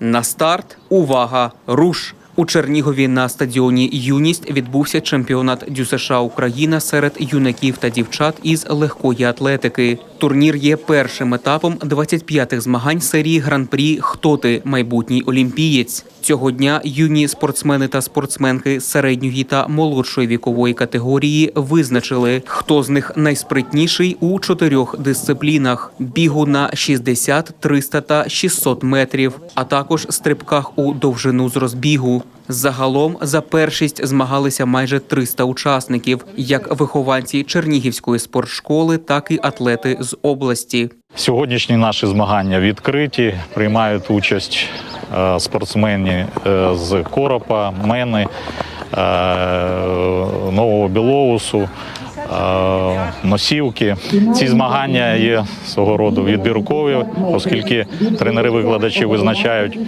На старт увага! Руш! У Чернігові на стадіоні Юність відбувся чемпіонат ДЮСШ Україна серед юнаків та дівчат із легкої атлетики. Турнір є першим етапом 25-х змагань серії Гран-прі Хто ти майбутній олімпієць. Цього дня юні спортсмени та спортсменки середньої та молодшої вікової категорії визначили, хто з них найспритніший у чотирьох дисциплінах: бігу на 60, 300 та 600 метрів, а також стрибках у довжину з розбігу. Загалом за першість змагалися майже 300 учасників, як вихованці Чернігівської спортшколи, так і атлети з області. Сьогоднішні наші змагання відкриті. Приймають участь е, спортсмени е, з Коропа, Мени, е, Нового Білоусу, Носівки. Ці змагання є свого роду відбіркові, оскільки тренери-викладачі визначають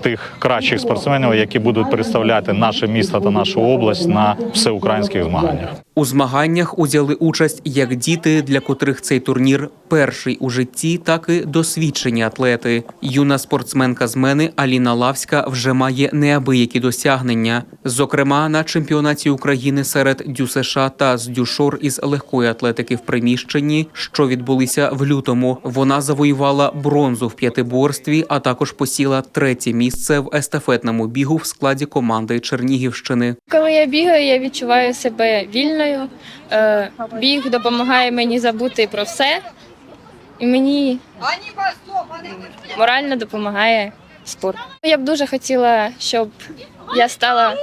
тих кращих спортсменів, які будуть представляти наше місто та нашу область на всеукраїнських змаганнях. У змаганнях узяли участь як діти, для котрих цей турнір перший у житті, так і досвідчені атлети. Юна спортсменка з мене Аліна Лавська вже має неабиякі досягнення. Зокрема, на чемпіонаті України серед ДЮСШ та з дюшор із легкої атлетики в приміщенні, що відбулися в лютому. Вона завоювала бронзу в п'ятиборстві, а також посіла третє місце в естафетному бігу в складі команди Чернігівщини. Коли я бігаю, я відчуваю себе вільною. Е, Біг допомагає мені забути про все, і мені морально допомагає спорт. Я б дуже хотіла, щоб я стала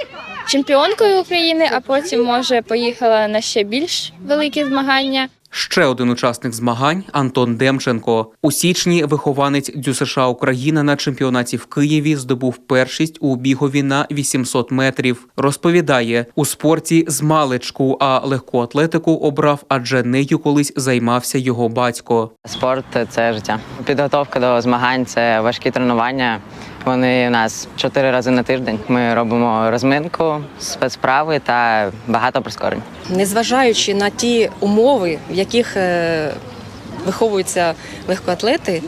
чемпіонкою України, а потім, може, поїхала на ще більш великі змагання. Ще один учасник змагань Антон Демченко. У січні вихованець ДЮСШ Україна на чемпіонаті в Києві здобув першість у бігові на 800 метрів. Розповідає, у спорті з маличку, а легку атлетику обрав, адже нею колись займався його батько. Спорт це життя. Підготовка до змагань це важкі тренування. Вони у нас чотири рази на тиждень. Ми робимо розминку, спецправи та багато прискорень. незважаючи на ті умови, в яких е, виховуються легкоатлети,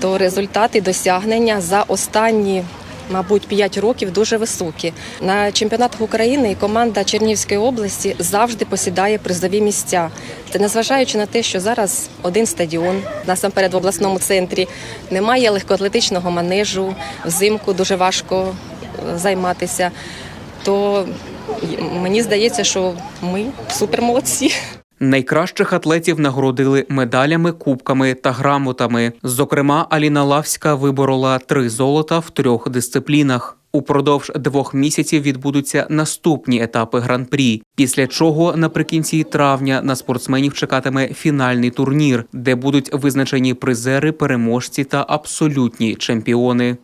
то результати досягнення за останні. Мабуть, 5 років дуже високі. На чемпіонатах України команда Чернівської області завжди посідає призові місця. Це незважаючи на те, що зараз один стадіон, насамперед в обласному центрі, немає легкоатлетичного манежу, взимку дуже важко е, займатися. То мені здається, що ми супермолодці. Найкращих атлетів нагородили медалями, кубками та грамотами. Зокрема, Аліна Лавська виборола три золота в трьох дисциплінах. Упродовж двох місяців відбудуться наступні етапи гран-прі. Після чого наприкінці травня на спортсменів чекатиме фінальний турнір, де будуть визначені призери, переможці та абсолютні чемпіони.